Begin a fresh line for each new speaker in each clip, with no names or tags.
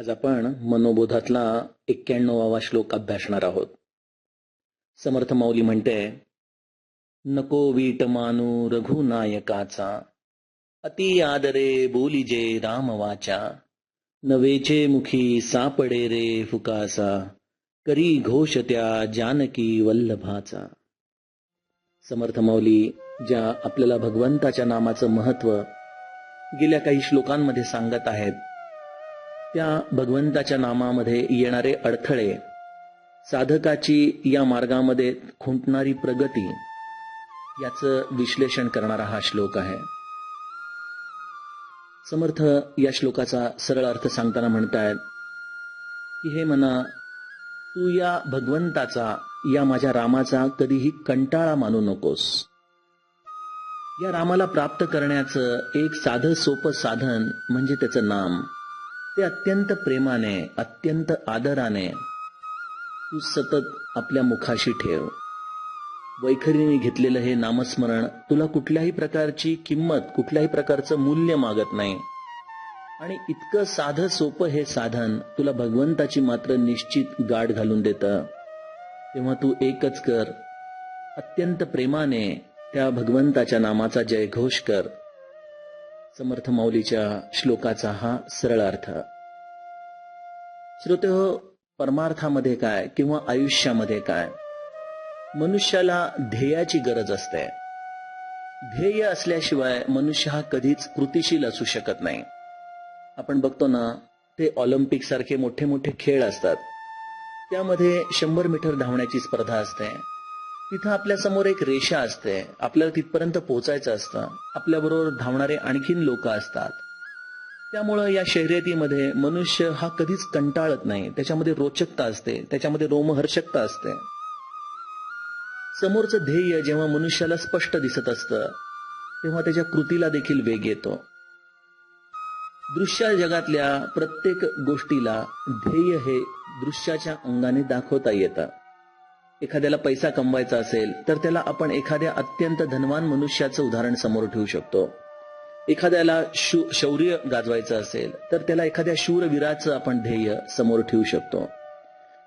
आज आपण मनोबोधातला एक्क्याण्णवावा श्लोक अभ्यासणार आहोत. समर्थ माऊली म्हणते नको वीट मानू रघुनायकाचा अति आदरे बोलिजे रामवाचा नवेचे मुखी सापडे रे फुकासा करी घोष त्या जानकी वल्लभाचा. समर्थ माऊली ज्या आपल्याला भगवंताच्या नामाचं महत्त्व गेल्या काही श्लोकांमध्ये सांगत आहेत त्या भगवंताच्या नामामध्ये येणारे अडथळे साधकाची या मार्गामध्ये खुंटणारी प्रगती याचं विश्लेषण करणारा हा श्लोक आहे. समर्थ या श्लोकाचा सरळ अर्थ सांगताना म्हणतायत की हे मना तू या भगवंताचा या माझ्या रामाचा कधीही कंटाळा मानू नकोस. या रामाला प्राप्त करण्याचं एक साधं सोपं साधन म्हणजे त्याचं नाम ते अत्यंत प्रेमाने अत्यंत आदराने तू सतत आपल्या मुखाशी ठेव. वैखरीने घेतलेलं हे नामस्मरण तुला कुठल्याही प्रकारची किंमत कुठल्याही प्रकारचं मूल्य मागत नाही. आणि इतकं साधं सोपं हे साधन तुला भगवंताची मात्र निश्चित गाठ घालून देतं. तेव्हा तू एकच कर. अत्यंत प्रेमाने त्या भगवंताच्या नामाचा जयघोष कर. समर्थ माऊलीच्या श्लोकाचा हा सरळ अर्थ. श्रोते हो परमार्थामध्ये काय किंवा आयुष्यामध्ये काय? मनुष्याला ध्येयाची गरज असते. ध्येय असल्याशिवाय मनुष्य हा कधीच कृतिशील असू शकत नाही. आपण बघतो ना ते ऑलिम्पिक सारखे मोठे मोठे खेळ असतात. त्यामध्ये शंभर मीटर धावण्याची स्पर्धा असते. तिथं आपल्यासमोर एक रेषा असते. आपल्याला तिथपर्यंत पोहोचायचं असतं. आपल्याबरोबर धावणारे आणखीन लोक असतात. त्यामुळं या शर्यतीमध्ये मनुष्य हा कधीच कंटाळत नाही. त्याच्यामध्ये रोचकता असते. त्याच्यामध्ये रोमहर्षकता असते. समोरचं ध्येय जेव्हा मनुष्याला स्पष्ट दिसत असतं तेव्हा त्याच्या कृतीला देखील वेग येतो. दृश्य जगातल्या प्रत्येक गोष्टीला ध्येय हे दृश्याच्या अंगाने दाखवता येतं. एखाद्याला पैसा कमवायचा असेल तर त्याला आपण एखाद्या अत्यंत धनवान मनुष्याचं उदाहरण समोर ठेवू शकतो. एखाद्याला शौर्य गाजवायचं असेल तर त्याला एखाद्या शूरवीराचं आपण ध्येय समोर ठेवू शकतो.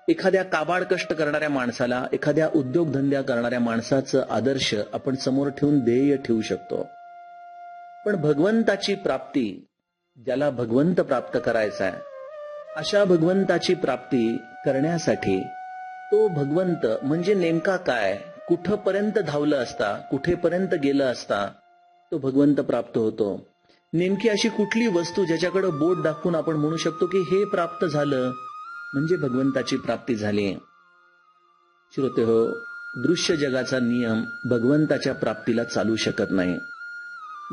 एखाद्या काबाड कष्ट करणाऱ्या माणसाला एखाद्या उद्योगधंद्या करणाऱ्या माणसाचं आदर्श आपण समोर ठेवून ध्येय ठेवू शकतो. पण भगवंताची प्राप्ती ज्याला भगवंत प्राप्त करायचा आहे अशा भगवंताची प्राप्ती करण्यासाठी तो भगवंत म्हणजे नेमका काय? कुठपर्यंत धावलं असता? कुठेपर्यंत गेलं असता? तो भगवंत प्राप्त होतो. नेमकी अशी कुठली वस्तू ज्याच्याकडे बोट दाखवून आपण म्हणू शकतो की हे प्राप्त झालं म्हणजे भगवंताची प्राप्ती झाली. श्रोते हो दृश्य जगाचा नियम भगवंताच्या प्राप्तीला चालू शकत नाही.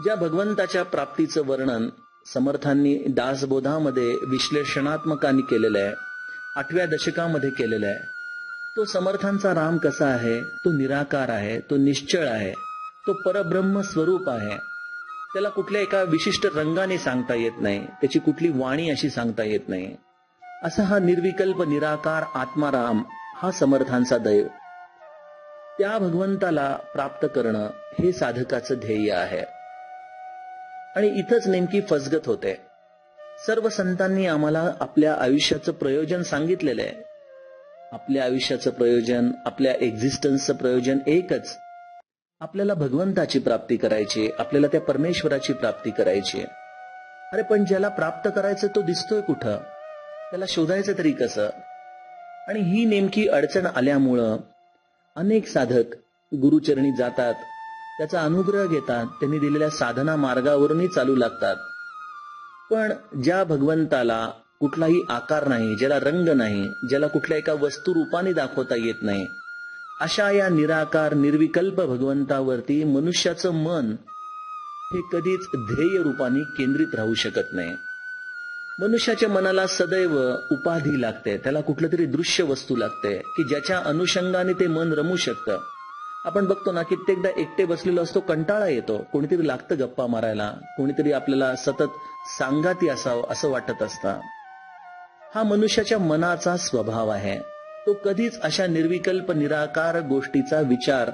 ज्या भगवंताच्या प्राप्तीचं वर्णन समर्थांनी दासबोधामध्ये विश्लेषणात्मकांनी केलेलं आहे आठव्या दशकामध्ये केलेलं आहे तो समर्थांचा राम कसा आहे? तो निराकार आहे तो निश्चळ आहे तो परब्रह्म स्वरूप आहे. त्याला कुठल्या एका विशिष्ट रंगाने सांगता येत नाही त्याची कुठली वाणी अशी सांगता येत नाही. असा हा निर्विकल्प निराकार आत्माराम हा समर्थांचा दैव. त्या भगवंताला प्राप्त करणं हे साधकाचं ध्येय आहे. आणि इथंच नेमकी फसगत होते. सर्व संतांनी आम्हाला आपल्या आयुष्याचं प्रयोजन सांगितलेलं आहे. आपल्या आयुष्याचं प्रयोजन आपल्या एक्झिस्टन्सचं प्रयोजन एकच. आपल्याला भगवंताची प्राप्ती करायची आपल्याला त्या परमेश्वराची प्राप्ती करायची. अरे पण ज्याला प्राप्त करायचं तो दिसतोय कुठं? त्याला शोधायचं तरी कसं? आणि ही नेमकी अडचण आल्यामुळं अनेक साधक गुरुचरणी जातात त्याचा अनुग्रह घेतात त्यांनी दिलेल्या साधना मार्गावरूनही चालू लागतात. पण ज्या भगवंताला कुठलाही आकार नाही ज्याला रंग नाही ज्याला कुठल्या एका वस्तू रूपाने दाखवता येत नाही. अशा या निराकार निर्विकल्प भगवंतावरती मनुष्याचं मन हे कधीच ध्येय रूपाने केंद्रित राहू शकत नाही. मनुष्याच्या मनाला सदैव उपाधी लागते त्याला कुठलं तरी दृश्य वस्तू लागते की ज्याच्या अनुषंगाने ते मन रमू शकतं. आपण बघतो ना कित्येकदा एकटे बसलेलो असतो कंटाळा येतो कोणीतरी लागतं गप्पा मारायला कोणीतरी आपल्याला सतत सांगाती असावं असं वाटत असतं. हा मनुष्याच्या मनाचा स्वभाव आहे. तो कधीच अशा निर्विकल्प निराकार गोष्टीचा विचार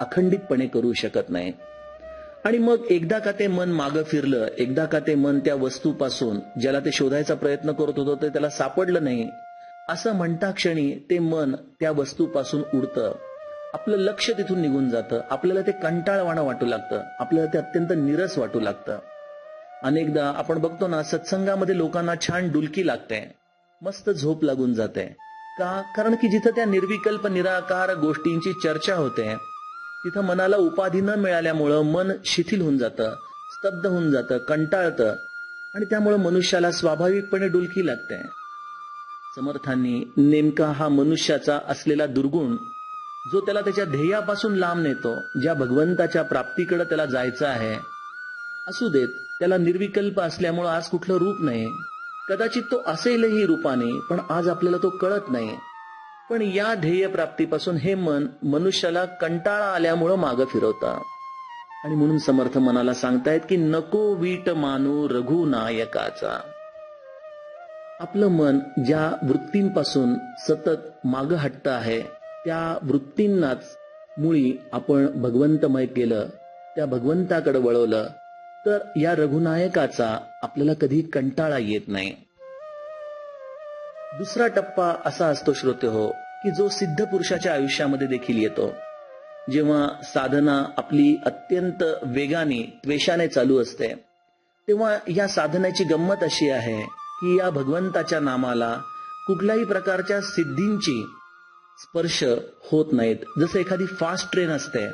अखंडितपणे करू शकत नाही. आणि मग एकदा का ते मन मागं फिरलं एकदा का ते मन त्या वस्तूपासून ज्याला ते शोधायचा प्रयत्न करत होतं ते त्याला सापडलं नाही. असं म्हणता क्षणी ते मन त्या वस्तूपासून उडतं. आपलं लक्ष तिथून निघून जातं. आपल्याला ते कंटाळवाणं वाटू लागतं. आपल्याला ते अत्यंत निरस वाटू लागतं. अनेकदा आपण बघतो ना सत्संगामध्ये लोकांना छान डुलकी लागते. मस्त झोप लागून जाते. का? कारण की जिथं त्या निर्विकल्प निराकार गोष्टींची चर्चा होते तिथं मनाला उपाधी न मिळाल्यामुळं मन शिथिल होऊन जातं स्तब्ध होऊन जातं कंटाळतं आणि त्यामुळं मनुष्याला स्वाभाविकपणे डुलकी लागते. समर्थांनी नेमका हा मनुष्याचा असलेला दुर्गुण जो त्याला त्याच्या ध्येयापासून लांब नेतो ज्या भगवंताच्या प्राप्तीकडे त्याला जायचं आहे असू देत त्याला निर्विकल्प असल्यामुळं आज कुठलं रूप नाही. कदाचित तो असेलही रूपाने पण आज आपल्याला तो कळत नाही. पण या ध्येय प्राप्तीपासून हे मन मनुष्याला कंटाळा आल्यामुळं मागं फिरवता. आणि म्हणून समर्थ मनाला सांगतायत की नको वीट मानू रघुनायकाचा. आपलं मन ज्या वृत्तींपासून सतत मागं हटत आहे त्या वृत्तींनाच मुळी आपण भगवंतमय केलं त्या भगवंताकडे वळवलं तर या रघुनायकाचा आपल्याला कधी कंटाळा येत नाही. दुसरा टप्पा असा असतो श्रोते हो की जो सिद्ध पुरुषाच्या आयुष्यामध्ये देखील येतो. जेव्हा साधना आपली अत्यंत वेगाने त्वेषाने चालू असते तेव्हा या साधनेची गंमत अशी आहे की या भगवंताच्या नामाला कुठल्याही प्रकारच्या सिद्धींची स्पर्श होत नाहीत. जसं एखादी फास्ट ट्रेन असते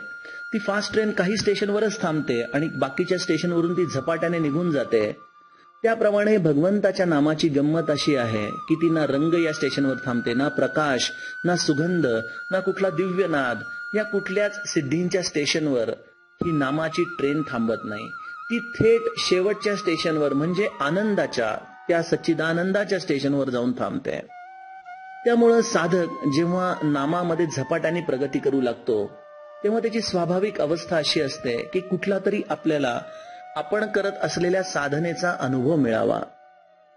ती फास्ट ट्रेन काही स्टेशनवरच थांबते आणि बाकीच्या स्टेशनवरून ती झपाट्याने निघून जाते. त्याप्रमाणे भगवंताच्या नामाची गंमत अशी आहे की ती ना रंग या स्टेशनवर थांबते ना प्रकाश ना सुगंध ना कुठला दिव्यनाद या कुठल्याच सिद्धींच्या स्टेशनवर ही नामाची ट्रेन थांबत नाही. ती थेट शेवटच्या स्टेशनवर म्हणजे आनंदाच्या त्या सच्चिदानंदाच्या स्टेशनवर जाऊन थांबते. त्यामुळं साधक जेव्हा नामामध्ये झपाट्याने प्रगती करू लागतो तेव्हा त्याची स्वाभाविक अवस्था अशी असते की कुठला तरी आपल्याला आपण करत असलेल्या साधनेचा अनुभव मिळावा.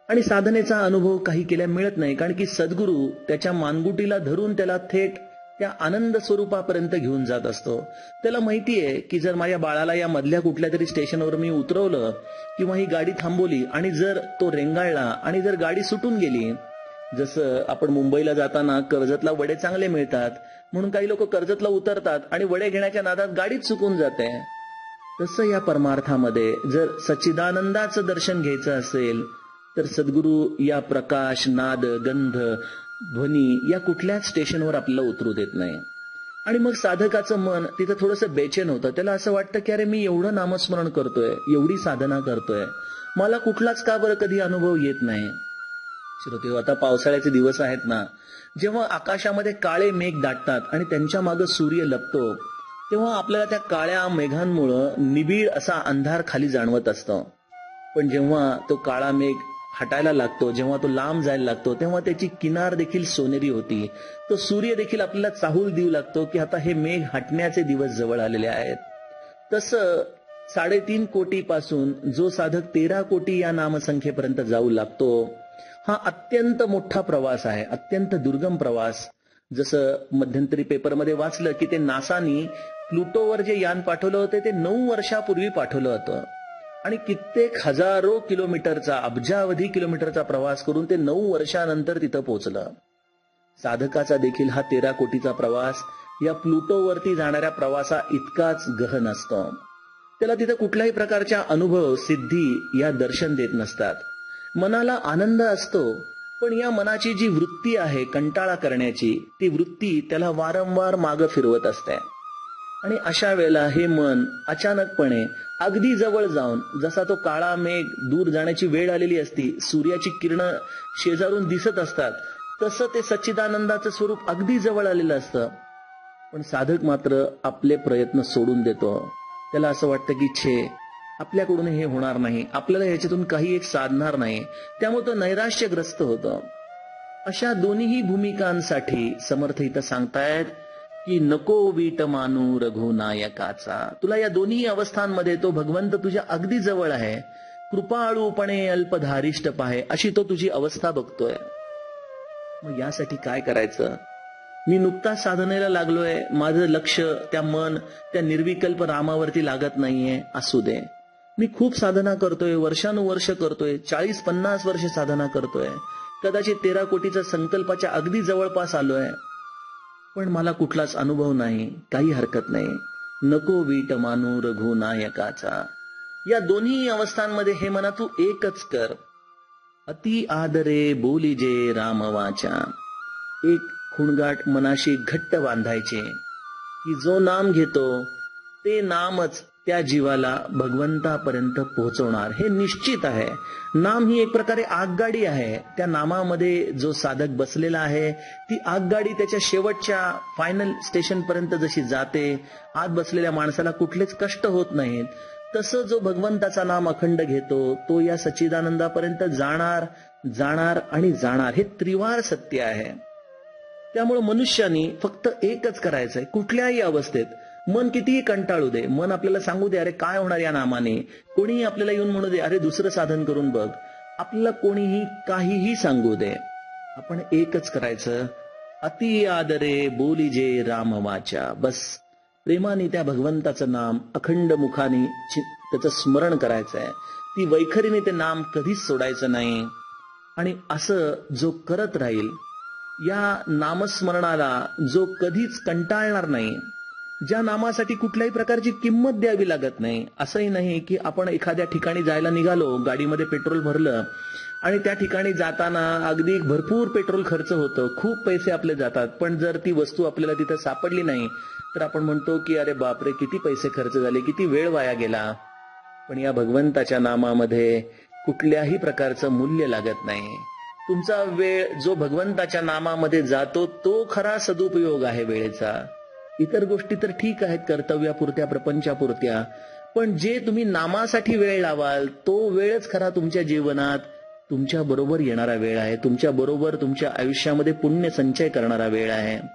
आणि साधनेचा अनुभव काही केल्या मिळत नाही कारण की सद्गुरू त्याच्या मानगुटीला धरून त्याला थेट त्या आनंद स्वरूपापर्यंत घेऊन जात असतो. त्याला माहिती आहे की जर माझ्या बाळाला या मधल्या कुठल्या तरी स्टेशनवर मी उतरवलं किंवा ही गाडी थांबवली आणि जर तो रेंगाळला आणि जर गाडी सुटून गेली जसं आपण मुंबईला जाताना कर्जतला वडे चांगले मिळतात म्हणून काही लोक कर्जतला उतरतात आणि वडे घेण्याच्या नादात गाडीच चुकून जाते. तसं या परमार्थामध्ये जर सच्चिदानंदाचं दर्शन घ्यायचं असेल तर सद्गुरू या प्रकाश नाद गंध ध्वनी या कुठल्याच स्टेशनवर आपल्याला उतरू देत नाही. आणि मग साधकाचं मन तिथं थोडंसं बेचैन होतं. त्याला असं वाटतं की अरे मी एवढं नामस्मरण करतोय एवढी साधना करतोय. मला कुठलाच का बरं कधी अनुभव येत नाही? श्रोते आता पावसाळ्याचे दिवस आहेत ना. जेव्हा आकाशामध्ये काळे मेघ दाटतात आणि त्यांच्या मागे सूर्य लपतो तेव्हा आपल्याला त्या काळ्या मेघांमुळं निबिड असा अंधार खाली जाणवत असतो. पण जेव्हा तो काळा मेघ हटायला लागतो जेव्हा तो लांब जायला लागतो तेव्हा त्याची किनार देखील सोनेरी होती. तो सूर्य देखील आपल्याला चाहूल देऊ लागतो की आता हे मेघ हटण्याचे दिवस जवळ आलेले आहेत. तसं साडेतीन कोटी पासून जो साधक तेरा कोटी या नामसंख्येपर्यंत जाऊ लागतो हा अत्यंत मोठा प्रवास आहे अत्यंत दुर्गम प्रवास. जसं मध्यंतरी पेपरमध्ये वाचलं की ते नासानी प्लुटोवर जे यान पाठवलं होतं ते नऊ वर्षापूर्वी पाठवलं होतं. आणि कित्येक हजारो किलोमीटरचा अब्जावधी किलोमीटरचा प्रवास करून ते नऊ वर्षानंतर तिथं पोहोचलं. साधकाचा देखील हा तेरा कोटीचा प्रवास या प्लुटोवरती जाणाऱ्या प्रवासा इतकाच गहन असतो. त्याला तिथं कुठल्याही प्रकारच्या अनुभव सिद्धी या दर्शन देत नसतात. मनाला आनंद असतो पण या मनाची जी वृत्ती आहे कंटाळा करण्याची ती वृत्ती त्याला वारंवार माग फिरवत असते. आणि अशा वेळेला हे मन अचानकपणे अगदी जवळ जाऊन जसा तो काळा मेघ दूर जाण्याची वेळ आलेली असती सूर्याची किरण शेजारून दिसत असतात तसं ते सच्चिदानंदाचं स्वरूप अगदी जवळ आलेलं असतं. पण साधक मात्र आपले प्रयत्न सोडून देतो. त्याला असं वाटतं की छे आपल्याकडून हे होणार नाही. आपल्याला याच्यातून काही एक साधणार नाही. त्यामुळे तो नैराश्यग्रस्त होतं. अशा दोन्ही भूमिकांसाठी समर्थ इथं सांगतायत की नको वीट मानू रघुनायकाचा. तुला या दोन्ही अवस्थांमध्ये तो भगवंत तुझ्या अगदी जवळ आहे. कृपाळूपणे अल्पधारिष्ट पाहे अशी तो तुझी अवस्था बघतोय. मग यासाठी काय करायचं? मी नुकताच साधनेला लागलोय. माझं लक्ष त्या मन त्या निर्विकल्प रामावरती लागत नाहीये. असू दे. मी खूप साधना करतोय वर्षानुवर्ष करतोय चाळीस पन्नास वर्ष साधना करतोय. कदाचित तेरा कोटीच्या संकल्पाच्या अगदी जवळपास आलोय. पण मला कुठलाच अनुभव नाही काही हरकत नाही. नको वीट मानू रघुनायकाचा. या दोन्ही अवस्थांमध्ये हे मना तू एकच कर. अति आदरे बोलिजे रामवाचा. एक खुणगाट मनाशी घट्ट बांधायचे. की जो नाम घेतो ते नामच त्या जीवाला भगवंतापर्यंत पोहोचवणार हे निश्चित आहे. नाम ही एक प्रकारे आगगाडी आहे. त्या नामामध्ये जो साधक बसलेला आहे ती आगगाडी त्याच्या शेवटच्या फायनल स्टेशन पर्यंत जशी जाते आत बसलेल्या माणसाला कुठलेच कष्ट होत नाहीत. तसं जो भगवंताचा नाम अखंड घेतो तो या सच्चिदानंदापर्यंत जाणार जाणार आणि जाणार हे त्रिवार सत्य आहे. त्यामुळे मनुष्यानी फक्त एकच करायचंय कुठल्याही अवस्थेत. मन कितीही कंटाळू दे मन आपल्याला सांगू दे अरे काय होणार या नामाने? कोणीही आपल्याला येऊन म्हणू दे अरे दुसरं साधन करून बघ. आपल्याला कोणीही काहीही सांगू दे. आपण एकच करायचं. अति आदरे बोली जे राम वाचा बस. प्रेमाने त्या भगवंताचं नाम अखंड मुखाने त्याचं स्मरण करायचं आहे ती वैखरीने ते नाम कधीच सोडायचं नाही. आणि असं जो करत राहील या नामस्मरणाला जो कधीच कंटाळणार नाही ज्या नामासाठी कुठल्याही प्रकारची किंमत द्यावी लागत नाही. असंही नाही की आपण एखाद्या ठिकाणी जायला निघालो गाडीमध्ये पेट्रोल भरलं आणि त्या ठिकाणी जाताना अगदी भरपूर पेट्रोल खर्च होतं. खूप पैसे आपले जातात. पण जर ती वस्तू आपल्याला तिथं सापडली नाही तर आपण म्हणतो की अरे बापरे किती पैसे खर्च झाले किती वेळ वाया गेला. पण या भगवंताच्या नामामध्ये कुठल्याही प्रकारचं मूल्य लागत नाही. तुमचा वेळ जो भगवंताच्या नामामध्ये जातो तो खरा सदुपयोग आहे वेळेचा. इतर गोष्टी तर ठीक आहेत कर्तव्यापुरत्या प्रपंचापुरत्या. पण जे तुम्ही नामासाठी वेळ लावाल तो वेळच खरा तुमच्या जीवनात तुमच्या बरोबर येणारा वेळ आहे. तुमच्या बरोबर तुमच्या आयुष्यामध्ये पुण्य संचय करणारा वेळ आहे.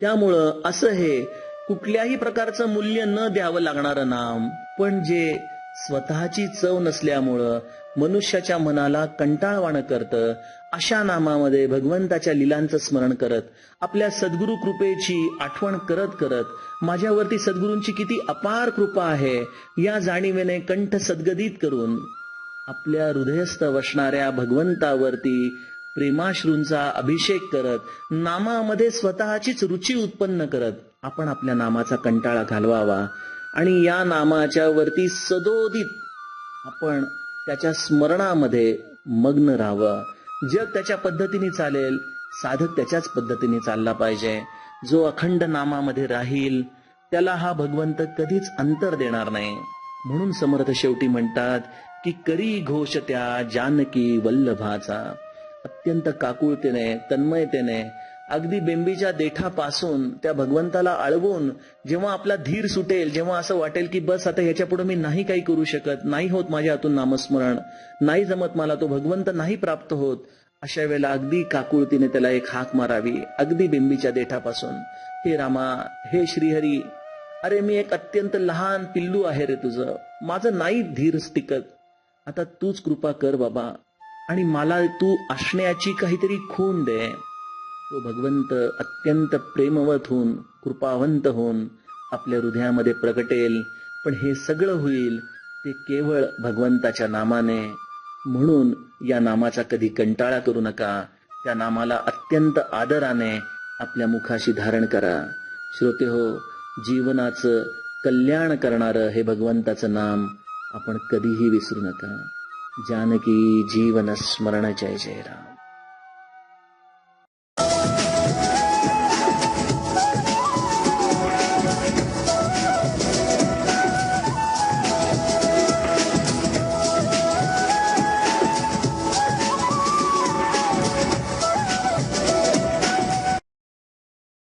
त्यामुळं असं हे कुठल्याही प्रकारचं मूल्य न द्यावं लागणारं नाम पण जे स्वतःची चव नसल्यामुळं मनुष्याच्या मनाला कंटाळवाणं करतं अशा नामामध्ये भगवंताच्या लिलांचं स्मरण करत आपल्या सद्गुरु कृपेची आठवण करत करत माझ्यावरती सद्गुरूंची किती अपार कृपा आहे या जाणीवेने कंठ सद्गदित करून आपल्या हृदयस्थ वसणाऱ्या भगवंतावरती प्रेमाश्रूंचा अभिषेक करत नामामध्ये स्वतःचीच रुची उत्पन्न करत आपण आपल्या नामाचा कंटाळा घालवावा. आणि या नामाच्या वरती सदोदित आपण त्याच्या स्मरणामध्ये मग्न राहावं. जग त्याच्या पद्धतीने चालेल साधक त्याच्याच पद्धतीने चालला पाहिजे. जो अखंड नामामध्ये राहील त्याला हा भगवंत कधीच अंतर देणार नाही. म्हणून समर्थ शेवटी म्हणतात की करी घोष त्या जानकी वल्लभाचा. अत्यंत काकुळतेने तन्मयतेने अगदी बेंबीच्या देठापासून त्या भगवंताला अळवून जेव्हा आपला धीर सुटेल जेव्हा असं वाटेल की बस आता ह्याच्या पुढे मी नाही काही करू शकत नाही होत माझ्या हातून नामस्मरण नाही जमत मला तो भगवंत नाही प्राप्त होत अशा वेळेला अगदी काकुळतीने त्याला एक हाक मारावी अगदी बिंबीच्या देठापासून. हे रामा हे श्रीहरी अरे मी एक अत्यंत लहान पिल्लू आहे रे तुझं माझं नाही धीर टिकत. आता तूच कृपा कर बाबा आणि मला तू असण्याची काहीतरी खून दे. तो भगवंत अत्यंत प्रेमवत होऊन कृपावंत होऊन आपल्या हृदयामध्ये प्रगटेल. पण हे सगळं होईल ते केवळ भगवंताच्या नामाने. म्हणून या नामाचा कधी कंटाळा करू नका. त्या नामाला अत्यंत आदराने आपल्या मुखाशी धारण करा. श्रोते हो जीवनाचं कल्याण करणारं हे भगवंताचं नाम आपण कधीही विसरू नका. जानकी जीवन स्मरण जय जय राम